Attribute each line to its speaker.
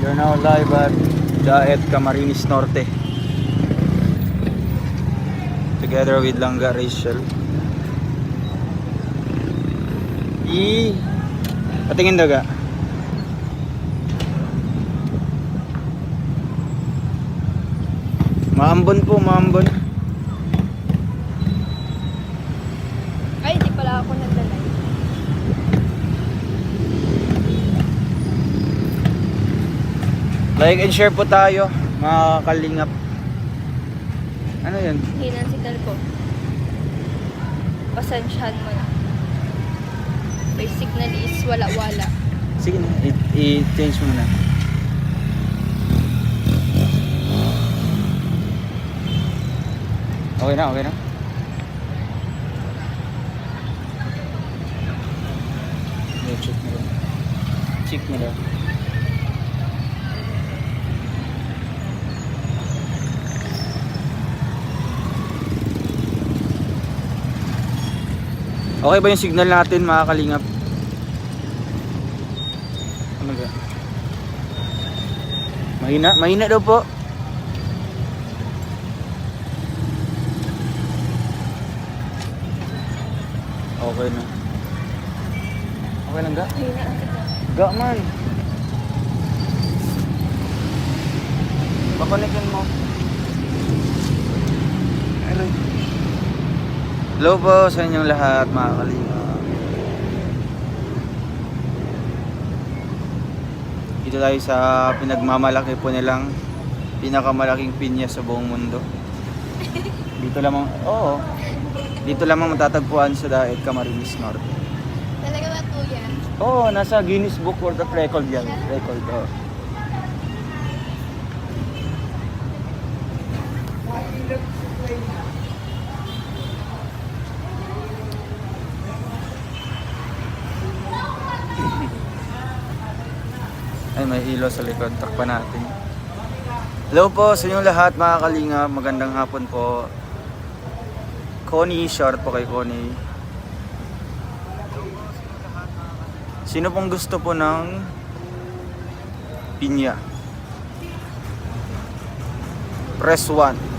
Speaker 1: You're now live at Daet Camarines Norte. Together with Langga Rachel. I Patingin daga. Maambon po, maambon. Like and share po tayo, mga kalingap. Ano yun?
Speaker 2: Hinang signal ko. Pasensyahan mo na. May signal is wala-wala.
Speaker 1: Sige na, i-change mo na. Okay na, okay na. Check mo lang. Check mo lang. Okay ba yung signal natin mga kalingap? Ano ba? Mahina, mahina daw po. Okay na. Okay lang ga? Ga man. Pakonikin mo. Hello. Hello po sa inyong lahat mga kalinga. Dito tayo sa pinagmamalaki po nilang pinakamalaking pinya sa buong mundo. Dito lamang, oo. Dito lamang matatagpuan sa Daet Camarines Norte.
Speaker 2: Talaga ba po yan?
Speaker 1: Oo, nasa Guinness Book World of Record yan. Record, oh. Ay, may ilo sa likod. Takpan natin. Hello po sa inyong lahat mga kalinga. Magandang hapon po. Connie, short po kay Connie. Sino pong gusto po ng pinya? Press 1.